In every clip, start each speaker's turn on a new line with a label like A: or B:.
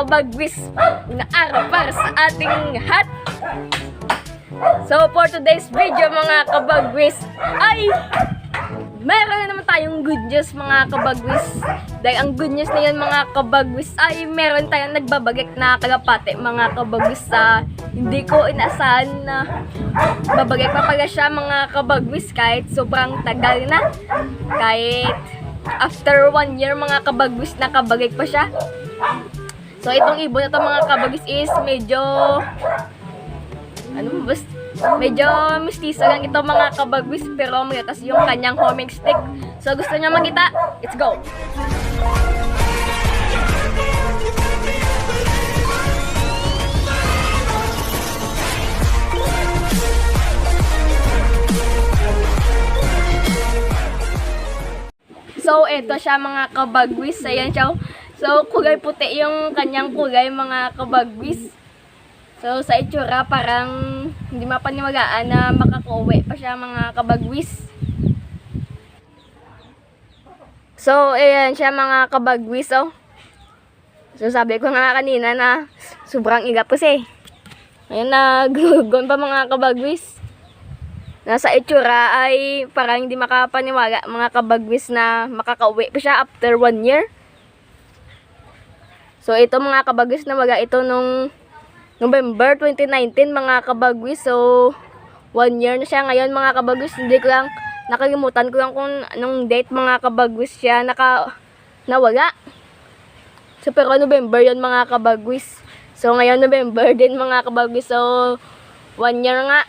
A: kabagwis na araw para sa ating lahat. So for today's video mga kabagwis ay meron na naman tayong good news mga kabagwis. Dahil ang good news na yan mga kabagwis ay meron tayong nagbabagik na kalapate mga kabagwis sa hindi ko inaasahan na babagik pa pala siya mga kabagwis kahit sobrang tagal na. Kahit after one year mga kabagwis nakabagik pa siya. So itong ibon na mga kabagwis is medyo ano ba bas medyo mistiso lang ito mga kabagwis pero magatas yung kanyang homing stick. So gusto niya makita? Let's go! So, ito siya mga kabagwis. Ayan siya. So, kulay puti yung kanyang kulay mga kabagwis. So, sa itsura, parang hindi mapaniwalaan na makakuwi pa siya mga kabagwis. So, ayan siya mga kabagwis, oh. So, sabi ko nga kanina na sobrang igap kasi. Ayan na, gugon pa mga kabagwis. Nasa itsura ay parang hindi makapaniwala mga kabagwis na makakauwi pa siya after one year. So, ito mga kabagwis na waga ito nung November 2019 mga kabagwis. So, one year na siya ngayon mga kabagwis. Hindi ko lang, nakalimutan ko lang kung anong date mga kabagwis siya naka, nawala. So, pero November yon mga kabagwis. So, ngayon November din mga kabagwis. So, one year nga.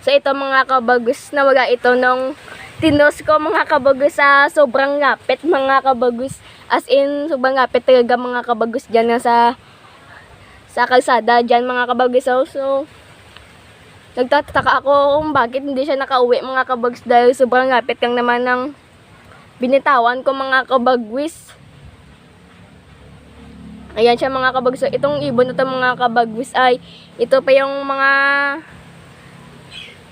A: So, ito mga kabagwis na wala ito nung tinos ko mga kabagwis sa sobrang lapit mga kabagwis. As in, sobrang lapit talaga mga kabagwis dyan na sa sa kalsada dyan mga kabagwis. So, so nagtataka ako kung bakit hindi siya nakauwi mga kabagwis dahil sobrang lapit lang naman ng binitawan ko mga kabagwis. Ayan siya mga kabagwis. Itong ibon na to mga kabagwis ay ito pa yung mga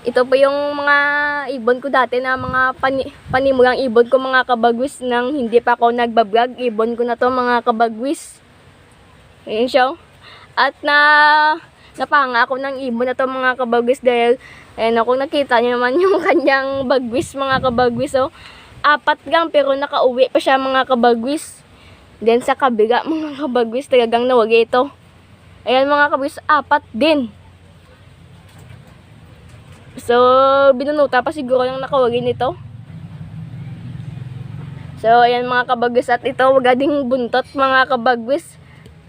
A: ito pa yung mga ibon ko dati na mga pani, panimulang ibon ko mga kabagwis nang hindi pa ako nagbablog. Ibon ko na to mga kabagwis. Ayan siya. oh. At na napanga ako ng ibon na to mga kabagwis dahil ayan ako nakita niyo naman yung kanyang bagwis mga kabagwis. So, apat lang pero nakauwi pa siya mga kabagwis. Then sa kabila mga kabagwis talagang nawagi ito. Ayan mga kabagwis, apat din. So, binunuta pa siguro yung nakawagi nito. So, ayan mga kabagwis at ito wagading buntot mga kabagwis.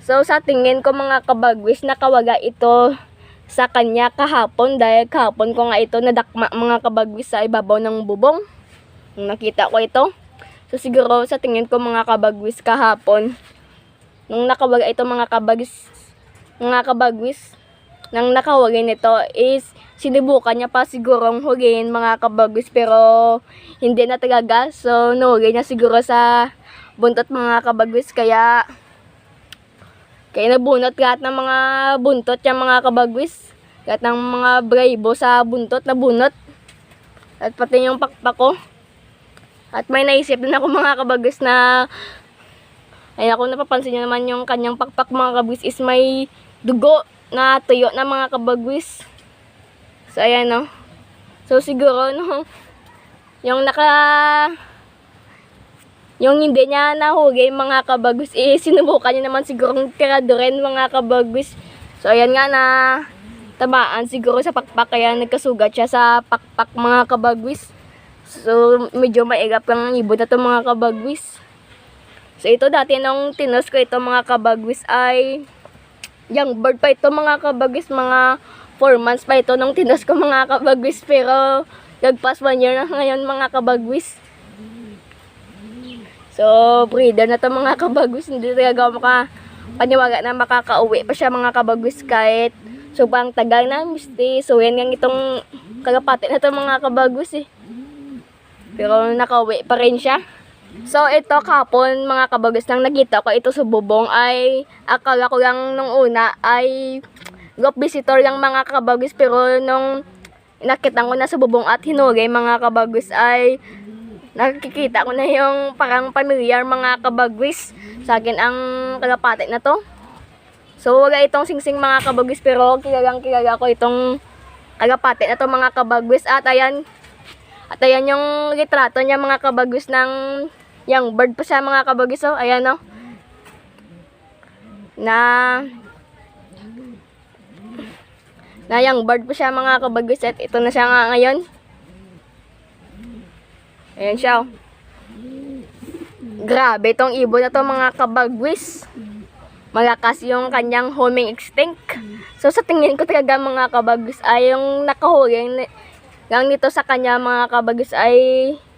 A: So, sa tingin ko mga kabagwis, nakawaga ito sa kanya kahapon dahil kahapon ko nga ito nadakma mga kabagwis sa ibabaw ng bubong. Nakita ko ito. So, siguro sa tingin ko mga kabagwis kahapon, nung nakawaga ito mga kabagwis, mga kabagwis, nang nakawagay nito is sinubukan niya pa sigurong hulihin mga kabagwis pero hindi na talaga. So, nahuli niya siguro sa buntot mga kabagwis kaya kaya nabunot lahat ng mga buntot yung mga kabagwis. Lahat ng mga braybo sa buntot na bunot. At pati yung pakpak ko. At may naisip din ako mga kabagwis na ay ako napapansin niyo naman yung kanyang pakpak mga kabagwis is may dugo na tuyo na mga kabagwis. So, ayan, no. So, siguro, no, yung naka, yung hindi niya nahugay mga kabagwis, eh, sinubukan niya naman sigurong tirado rin mga kabagwis. So, ayan nga na, tamaan siguro sa pakpak, kaya nagkasugat siya sa pakpak mga kabagwis. So, medyo maigap ang ibon na to mga kabagwis. So, ito dati nung tinos ko ito mga kabagwis ay, young bird pa ito mga kabagwis, mga 4 months pa ito nung tinos ko mga kabagwis pero nagpas 1 year na ngayon mga kabagwis. So, breeder na to mga kabagwis. Hindi talaga ako makapaniwaga na makakauwi pa siya mga kabagwis kahit sobrang tagal na, misti. So, yan nga itong kalapati na to mga kabagwis eh. Pero nakauwi pa rin siya. So, ito kapon, mga kabagwis, nang nakita ko ito sa bubong ay akala ko lang nung una ay gop visitor yung mga kabagwis pero nung nakita ko na sa bubong at hinugay mga kabagwis ay nakikita ko na yung parang familiar mga kabagwis. sa akin ang kalapate na to. So, wala itong singsing mga kabagwis, pero kilalang kilala ko itong kalapate na to mga kabagwis. At ayan, at ayan yung litrato niya mga kabagwis ng yung bird pa siya mga kabagwis. Oh, ayan oh. Na na yung bird pa siya mga kabagwis at ito na siya nga ngayon. Ayan siya. oh. Grabe itong ibon na to mga kabagwis. Malakas yung kanyang homing instinct. So sa tingin ko talaga mga kabagwis ay yung nakahuli lang nito sa kanya mga kabagwis ay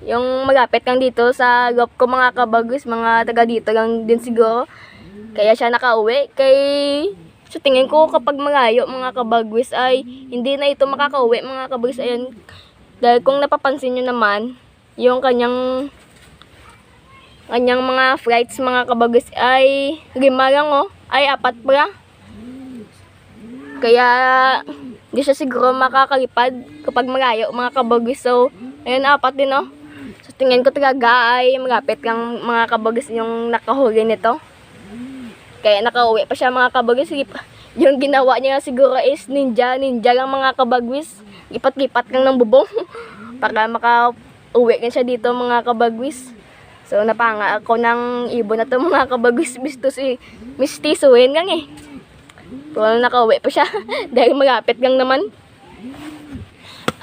A: yung malapit lang dito sa loob ko mga kabagwis, mga taga dito lang din siguro. Kaya siya nakauwi. Kay sa tingin ko kapag malayo mga kabagwis ay hindi na ito makakauwi mga kabagwis. Ayan. Dahil kung napapansin nyo naman, yung kanyang kanyang mga flights mga kabagwis ay lima lang oh. Ay apat pala. Kaya hindi siya siguro makakalipad kapag malayo mga kabagwis. So, ayun apat din oh. So, tingin ko talaga ay malapit lang mga kabagwis yung nakahuli nito. Kaya nakauwi pa siya mga kabagwis. Yung ginawa niya siguro is ninja. Ninja lang mga kabagwis. Lipat-lipat lang ng bubong. para maka-uwi ka siya dito mga kabagwis. So napanga ako ng ibon na to mga kabagwis. Bisto si mistisuhin lang eh. Pero nakauwi pa siya. Dahil malapit lang naman.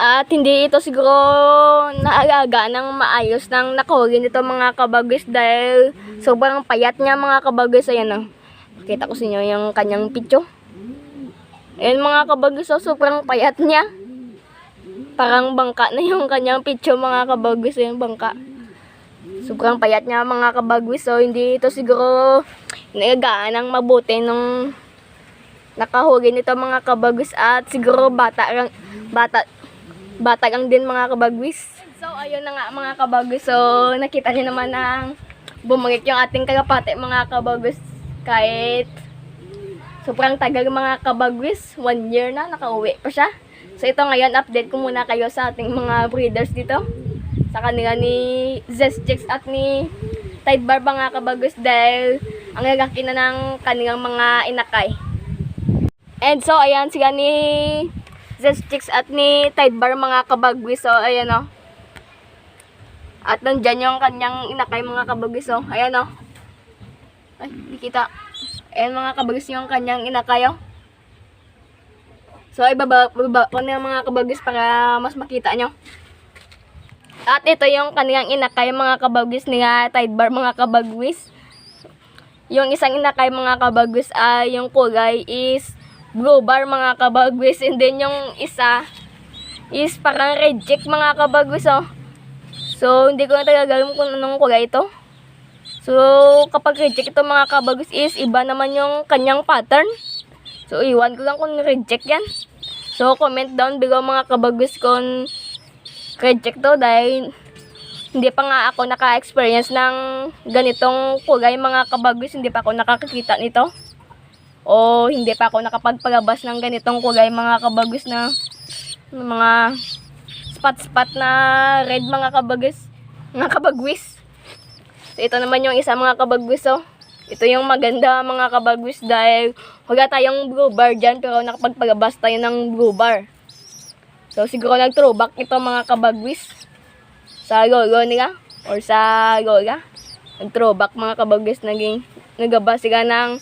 A: At hindi ito siguro naalaga ng maayos ng nakahuli nito mga kabagwis dahil sobrang payat niya mga kabagwis. Ayan o. Kita ko sa inyo yung kanyang picture. Ayan mga kabagwis, so sobrang payat niya. Parang bangka na yung kanyang picture mga kabagwis. Ayan bangka. Sobrang payat niya mga kabagwis. So hindi ito siguro naalagaan ng mabuti nung nakahuli nito mga kabagwis at siguro bata lang bata bata lang din mga kabagwis. So ayun na nga mga kabagwis. So nakita niyo naman ang bumalik yung ating kalapate mga kabagwis kahit sobrang tagal mga kabagwis. One year na nakauwi pa siya. So ito ngayon update ko muna kayo sa ating mga breeders dito. Sa kanila ni Zestix at ni Tide Bar mga kabagwis dahil ang lalaki na ng kanilang mga inakay. And so, ayan sila ni Zestix at ni Tide Bar mga kabagwis. So, ayan o. At nandyan yung kanyang inakay mga kabagwis. So, ayan o. Ay, di kita. Ayan mga kabagwis yung kanyang inakay o. So, ay baba, baba ko na mga kabagwis para mas makita nyo. At ito yung kanilang inakay mga kabagwis nila Tide Bar mga kabagwis. Yung isang inakay mga kabagwis ay yung kulay is blue bar mga kabagwis. And then yung isa is parang red check mga kabagwis oh. So hindi ko na talaga alam kung anong kulay ito. So kapag red check ito mga kabagwis is iba naman yung kanyang pattern. So iwan ko lang kung red check yan. So comment down below mga kabagwis kung red check to dahil hindi pa nga ako naka-experience ng ganitong kulay mga kabagwis. Hindi pa ako nakakakita nito. O hindi pa ako nakapagpalabas ng ganitong kulay mga kabagwis na mga spot-spot na red mga kabagwis. Mga kabagwis. So, ito naman yung isa mga kabagwis oh. Ito yung maganda mga kabagwis dahil wala tayong blue bar dyan pero nakapagpalabas tayo ng blue bar. So siguro nag-throwback ito mga kabagwis sa lolo nila or sa lola. Nag-throwback mga kabagwis naging nagaba sila ng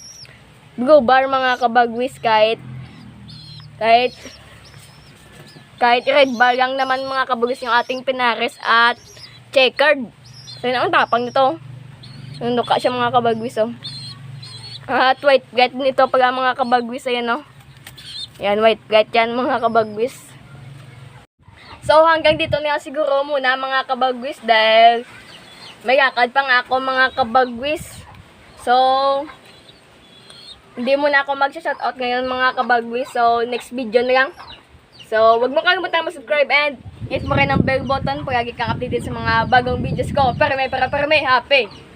A: blue bar mga kabagwis kahit kahit kahit red bar lang naman mga kabagwis yung ating pinares at checkered. Yun ang tapang nito. Nunuka siya mga kabagwis oh. At white get nito pala mga kabagwis ayan oh. Yan white get yan mga kabagwis. So hanggang dito na siguro muna mga kabagwis dahil may lakad pa nga ako mga kabagwis. So hindi muna ako mag-shoutout ngayon mga kabagwis. So next video na lang. So wag mo kalimutan mag-subscribe and hit mo rin ang bell button para lagi kang updated sa mga bagong videos ko. Para may para may happy.